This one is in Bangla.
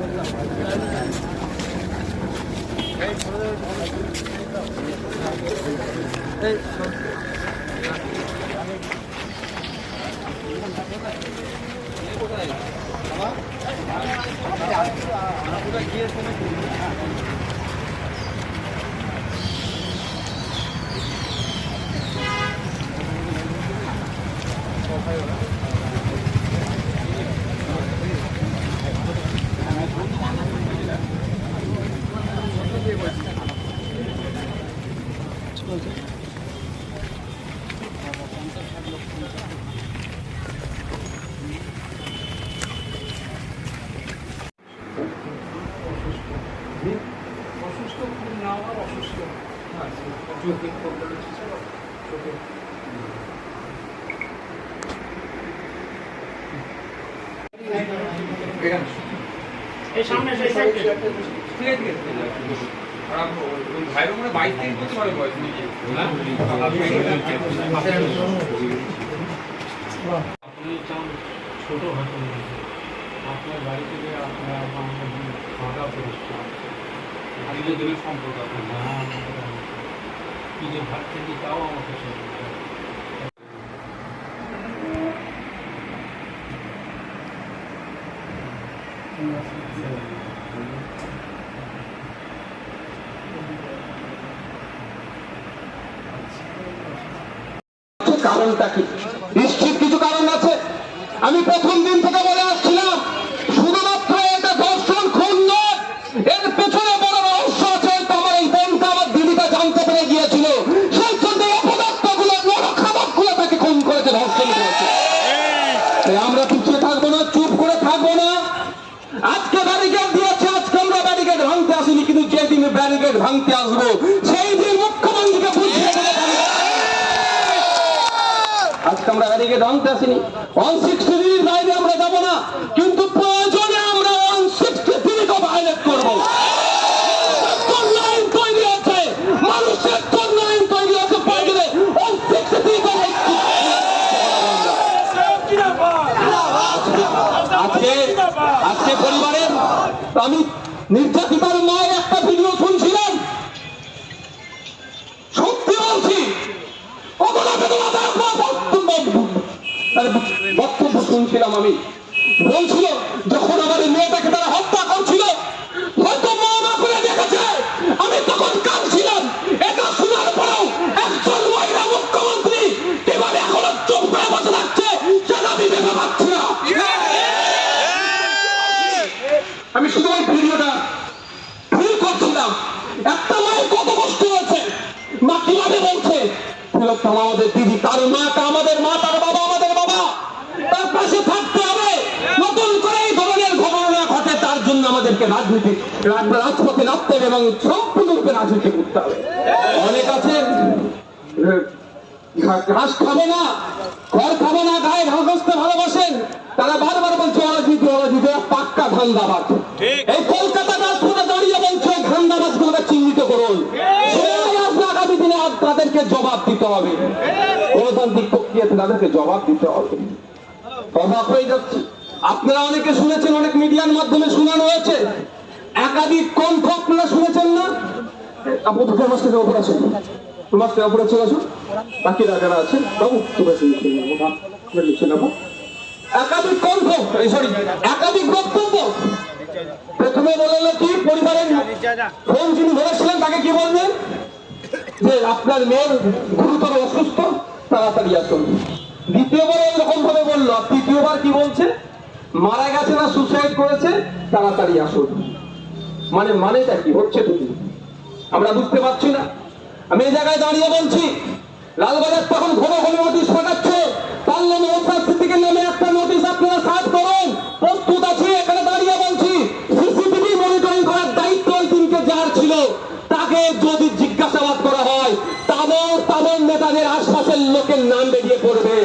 এই অসুস্থ না আমার অসুস্থ চোখে প্রবলেম চোখে এই সামনে সেই সাইডে ঠিক মনে নাকি আপনি চান ছোট হয়তো আপনার বাড়ি থেকে আপনার খাওয়া পরিষ্কার দিনের সম্পর্ক আপনার কি যে ভাত থেকে তাও আমাকে ছোট কারণটা কি? নিশ্চিত কিছু কারণ আছে? আমি প্রথম দিন থেকে বলে আসছিলাম, শুধুমাত্র এটা দর্শন খুন এর পেছনে বড় রহস্য আছে তো আমার এই বোনটা আমার দিদিটা জানতে পেরে গিয়েছিল। সেই জন্য অপদার্থগুলো খাবারগুলো তাকে খুন করেছে, ধর্ষণ করেছে। আমরা পিছিয়ে থাকব না, চুপ করে থাকব না। আজকে ব্যারিকেড দিয়েছে, আজকে আমরা ব্যারিকেড ভাঙতে আসিনি, কিন্তু যেদিন ব্যারিকেড ভাঙতে আসব সেই আজকে আমরা ভাঙতে আসিনি। ওয়ান সিক্সটি বাইরে আমরা না, কিন্তু প্রয়োজনে আমরা ওয়ান সিক্সটি আজকে আজকে পরিবারের আমি নির্যাতিতার মায়ের একটা তার বক্তব্য শুনছিলাম আমি। বলছিল, যখন আমার মেয়েটাকে তারা হত্যা করছিল না আমি শুধু ওই একটা মায়ের কত কষ্ট হয়েছে? মা কীভাবে বলছে আমাদের দিদি তার মাটা আমাদের মা তার বাবা আমাদের বাবা তার পাশে থাকতে হবে নতুন করে এই ধরনের ঘটনা ঘটে তার জন্য আমাদেরকে রাজনীতি রাজপথে নামতে হবে এবং সম্পূর্ণরূপে রাজনীতি করতে হবে। অনেক আছে ঘাস খাবে না ঘর খাবে না গায়ে ঘাস বসতে ভালোবাসেন তারা বারবার বলছে অরাজনীতি অরাজনীতি পাক্কা ধান্দাবাদ এই কলকাতা রাজপথে দাঁড়িয়ে বলছে ধান্দাবাজ গুলোকে চিহ্নিত করুন। আগামী দিনে তাদেরকে জবাব দিতে হবে। গণতান্ত্রিক প্রক্রিয়াতে তাদেরকে জবাব দিতে হবে। অবাক হয়ে যাচ্ছে? আপনারা অনেকে শুনেছেন, অনেক মিডিয়ার মাধ্যমে শোনানো হয়েছে। একাধিক কণ্ঠ আপনারা শুনেছেন না? ওপরে চলে আসুন। তোমরা সরি একাধিক প্রথমে যিনি ধরেছিলেন, তাকে কি বললেন? যে আপনার মেয়ের গুরুতর অসুস্থ, তাড়াতাড়ি আসুন। দ্বিতীয়বার এরকম ভাবে বলল। তৃতীয়বার কি বলছে? মারা গেছে না সুসাইড করেছে, তাড়াতাড়ি আসুন। মানে মানেটা কি? হচ্ছে তুমি আমরা বুঝতে পারছি না। আমি এই জায়গায় দাঁড়িয়ে বলছি, লালবাজার তখন ঘন ঘন নোটিশ পাঠাচ্ছে। নামে একটা নোটিশ আপনারা প্রস্তুত এখানে দাঁড়িয়ে বলছি সিসিটিভি মনিটরিং করার দায়িত্ব ওই দিনকে যার ছিল। তাকে যদি জিজ্ঞাসাবাদ করা হয় তামর তামর নেতাদের আশপাশের লোকের নাম বেরিয়ে পড়বে।